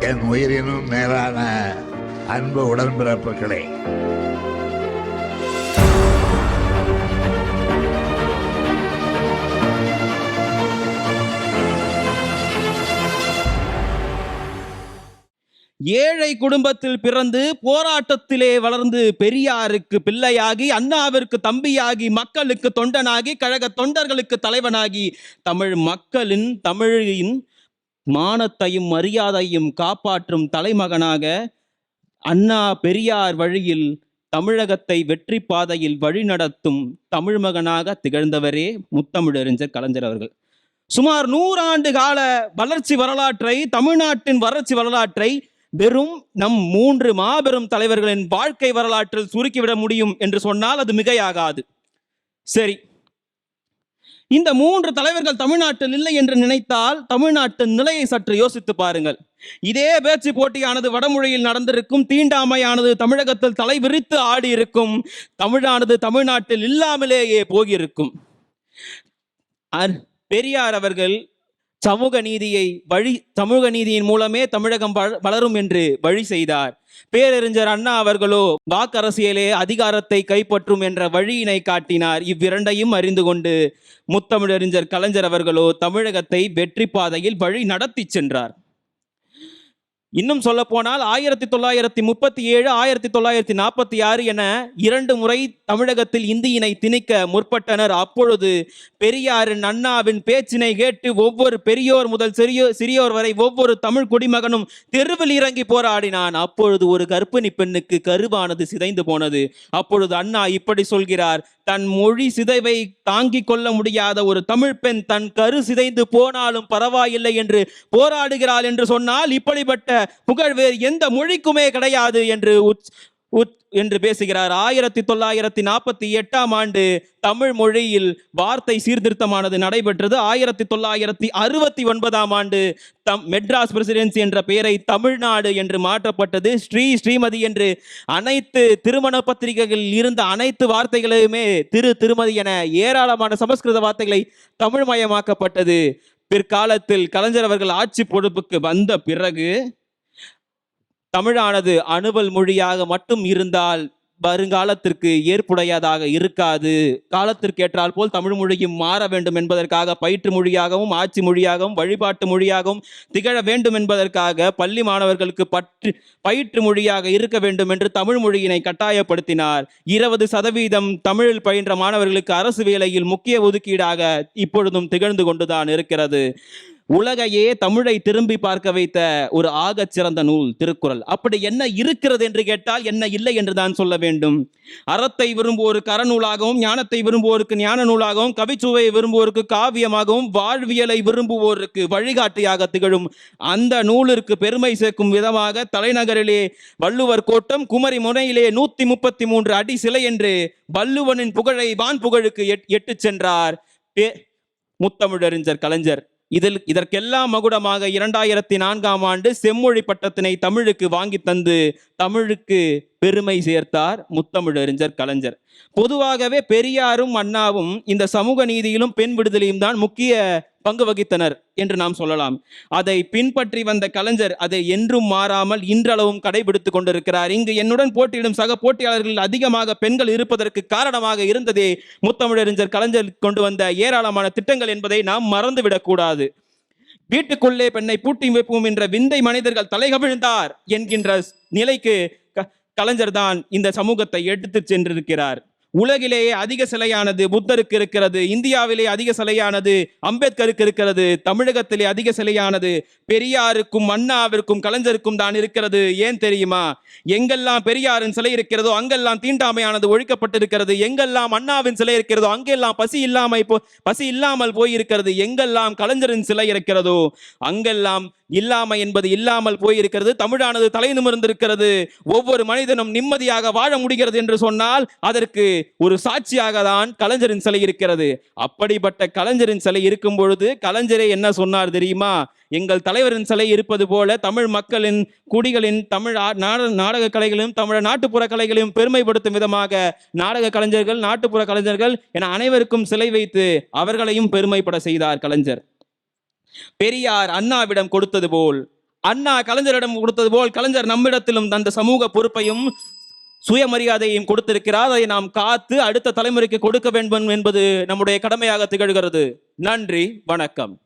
என் உயிரினும் மேலான அன்பு உடன்பிறப்புகளே. ஏழை குடும்பத்தில் பிறந்து போராட்டத்திலே வளர்ந்து பெரியாருக்கு பிள்ளையாகி அண்ணாவிற்கு தம்பியாகி மக்களுக்கு தொண்டனாகி கழக தொண்டர்களுக்கு தலைவனாகி தமிழ் மக்களின் தமிழின் மானத்தையும் மரியாதையும் காப்பாற்றும் தலைமகனாக அண்ணா பெரியார் வழியில் தமிழகத்தை வெற்றி பாதையில் வழிநடத்தும் தமிழ் மகனாக திகழ்ந்தவரே முத்தமிழறிஞர் கலைஞர் அவர்கள். சுமார் நூறாண்டு கால வளர்ச்சி வரலாற்றை தமிழ்நாட்டின் வளர்ச்சி வரலாற்றை வெறும் நம் மூன்று மாபெரும் தலைவர்களின் வாழ்க்கை வரலாற்றில் சுருக்கிவிட முடியும் என்று சொன்னால் அது மிகையாகாது. சரி இந்த மூன்று தலைவர்கள் தமிழ்நாட்டில் இல்லை என்று நினைத்தால் தமிழ்நாட்டின் நிலையை சற்று யோசித்து பாருங்கள். இதே பேச்சு போட்டியானது வடமொழியில் நடந்திருக்கும் தீண்டாமையானது தமிழகத்தில் தலை விரித்து ஆடி இருக்கும் தமிழானது தமிழ்நாட்டில் இல்லாமலேயே போகியிருக்கும். அர்- பெரியார் அவர்கள் சமூக நீதியை வழி சமூக நீதியின் மூலமே தமிழகம் வளரும் என்று வழி செய்தார். பேரறிஞர் அண்ணா அவர்களோ வாக்கரசியலே அதிகாரத்தை கைப்பற்றும் என்ற வழியினை காட்டினார். இவ்விரண்டையும் அறிந்து கொண்டு முத்தமிழறிஞர் கலைஞர் அவர்களோ தமிழகத்தை வெற்றி பாதையில் வழி நடத்தி சென்றார். இன்னும் சொல்ல போனால் ஆயிரத்தி தொள்ளாயிரத்தி முப்பத்தி ஏழு ஆயிரத்தி தொள்ளாயிரத்தி நாற்பத்தி ஆறு என இரண்டு முறை தமிழகத்தில் இந்தியினை திணிக்க முற்பட்டனர். அப்பொழுது பெரியாரின் அண்ணாவின் பேச்சினை கேட்டு ஒவ்வொரு பெரியோர் முதல் சிறியோர் சிறியோர் வரை ஒவ்வொரு தமிழ் குடிமகனும் தெருவில் இறங்கி போராடினான். அப்பொழுது ஒரு கர்ப்பிணி பெண்ணுக்கு கருவானது சிதைந்து போனது. அப்பொழுது அண்ணா இப்படி சொல்கிறார் தன் மொழி சிதைவை தாங்கிக் கொள்ள முடியாத ஒரு தமிழ் பெண் தன் கரு சிதைந்து போனாலும் பரவாயில்லை என்று போராடுகிறாள் என்று சொன்னால் இப்படிப்பட்ட புகழ் வேறு எந்த மொழிக்குமே கிடையாது என்று என்று பேசுகிறார். ஆயிரத்தி தொள்ளாயிரத்தி நாற்பத்தி எட்டாம் ஆண்டு தமிழ் மொழியில் வார்த்தை சீர்திருத்தமானது நடைபெற்றது. ஆயிரத்தி தொள்ளாயிரத்தி அறுபத்தி ஒன்பதாம் ஆண்டு தம் மெட்ராஸ் பிரசிடென்சி என்ற பெயரை தமிழ்நாடு என்று மாற்றப்பட்டது. ஸ்ரீ ஸ்ரீமதி என்று அனைத்து திருமண பத்திரிகைகளில் இருந்த அனைத்து வார்த்தைகளையுமே திரு திருமதி என ஏராளமான சமஸ்கிருத வார்த்தைகளை தமிழ்மயமாக்கப்பட்டது. பிற்காலத்தில் கலைஞர் அவர்கள் ஆட்சி பொறுப்புக்கு வந்த பிறகு தமிழானது அணுவல் மொழியாக மட்டும் இருந்தால் வருங்காலத்திற்கு ஏற்புடையதாக இருக்காது. காலத்திற்கு ஏற்றால் போல் தமிழ் மொழியும் மாற வேண்டும் என்பதற்காக பயிற்று மொழியாகவும் ஆட்சி மொழியாகவும் வழிபாட்டு மொழியாகவும் திகழ வேண்டும் என்பதற்காக பள்ளி மாணவர்களுக்கு பற்று பயிற்று மொழியாக இருக்க வேண்டும் என்று தமிழ் மொழியினை கட்டாயப்படுத்தினார். இருபது சதவீதம் தமிழில் பயின்ற மாணவர்களுக்கு அரசு வேலையில் முக்கிய ஒதுக்கீடாக இப்பொழுதும் திகழ்ந்து கொண்டுதான் இருக்கிறது. உலகையே தமிழை திரும்பி பார்க்க வைத்த ஒரு ஆகச் சிறந்த நூல் திருக்குறள். அப்படி என்ன இருக்கிறது என்று கேட்டால் என்ன இல்லை என்று தான் சொல்ல வேண்டும். அறத்தை விரும்புவோருக்கு அறநூலாகவும் ஞானத்தை விரும்புவோருக்கு ஞான நூலாகவும் கவிச்சுவையை விரும்புவோருக்கு காவியமாகவும் வாழ்வியலை விரும்புவோருக்கு வழிகாட்டியாக திகழும் அந்த நூலிற்கு பெருமை சேர்க்கும் விதமாக தலைநகரிலே வள்ளுவர் கோட்டம் குமரி முனையிலே நூத்தி முப்பத்தி மூன்று அடி சிலை என்று வள்ளுவனின் புகழை வான் புகழுக்கு எட்- எட்டுச் சென்றார். முத்தமிழறிஞர் கலைஞர். இதில் இதற்கெல்லாம் மகுடமாக இரண்டாயிரத்தி நான்காம் ஆண்டு செம்மொழி பட்டத்தினை தமிழுக்கு வாங்கி தந்து தமிழுக்கு பெருமை சேர்த்தார் முத்தமிழறிஞர் கலைஞர். பொதுவாகவே பெரியாரும் அண்ணாவும் இந்த சமூக நீதியிலும் பெண் விடுதலையும் தான் முக்கிய பங்கு வகித்தனர் என்று நாம் சொல்லலாம். அதை பின்பற்றி வந்த கலைஞர் அதை என்றும் மாறாமல் இன்றளவும் கடைபிடித்துக் கொண்டிருக்கிறார். இங்கு என்னுடன் போட்டியிடும் சக போட்டியாளர்களில் அதிகமாக பெண்கள் இருப்பதற்கு காரணமாக இருந்ததே முத்தமிழறிஞர் கலைஞர் கொண்டு வந்த ஏராளமான திட்டங்கள் என்பதை நாம் மறந்துவிடக்கூடாது. வீட்டுக்குள்ளே பெண்ணை பூட்டி வைப்போம் என்ற விந்தை மனிதர்கள் தலைகவிழ்ந்தார் என்கின்ற நிலைக்கு க- கலைஞர் தான் இந்த சமூகத்தை எடுத்துச் சென்றிருக்கிறார். உலகிலேயே அதிக சிலையானது புத்தருக்கு இருக்கிறது இந்தியாவிலே அதிக சிலையானது அம்பேத்கருக்கு இருக்கிறது தமிழகத்திலே அதிக சிலையானது பெரியாருக்கும் அண்ணாவிற்கும் கலைஞருக்கும் தான் இருக்கிறது. ஏன் தெரியுமா? எங்கெல்லாம் பெரியாரின் சிலை இருக்கிறதோ அங்கெல்லாம் தீண்டாமையானது ஒழிக்கப்பட்டிருக்கிறது. எங்கெல்லாம் அண்ணாவின் சிலை இருக்கிறதோ அங்கெல்லாம் பசி இல்லாமல் போ பசி இல்லாமல் போயிருக்கிறது. எங்கெல்லாம் கலைஞரின் சிலை இருக்கிறதோ அங்கெல்லாம் இல்லாமை என்பது இல்லாமல் போயிருக்கிறது. தமிழானது தலை நிமிர்ந்திருக்கிறது. ஒவ்வொரு மனிதனும் நிம்மதியாக வாழ முடிகிறது என்று சொன்னால் அதற்கு ஒரு சாட்சியாக தான் கலைஞரின் சிலை இருக்கிறது. அப்படிப்பட்ட கலைஞரின் சிலை இருக்கும் பொழுது கலைஞரே என்ன சொன்னார் தெரியுமா? எங்கள் தலைவரின் சிலை இருப்பது போல தமிழ் மக்களின் குடிகளின் தமிழ் நாடக கலைகளையும் தமிழ நாட்டுப்புற கலைகளையும் பெருமைப்படுத்தும் விதமாக நாடக கலைஞர்கள் நாட்டுப்புற கலைஞர்கள் என அனைவருக்கும் சிலை வைத்து அவர்களையும் பெருமைப்பட செய்தார் கலைஞர். பெரியார் அண்ணாவிடம் கொடுத்தது போல். அண்ணா கலைஞரிடம் கொடுத்தது போல் கலைஞர் நம்மிடத்திலும் அந்த சமூக பொறுப்பையும் சுயமரியாதையும் கொடுத்திருக்கிறார். அதை நாம் காத்து அடுத்த தலைமுறைக்கு கொடுக்க வேண்டும் என்பது நம்முடைய கடமையாக திகழ்கிறது. நன்றி வணக்கம்.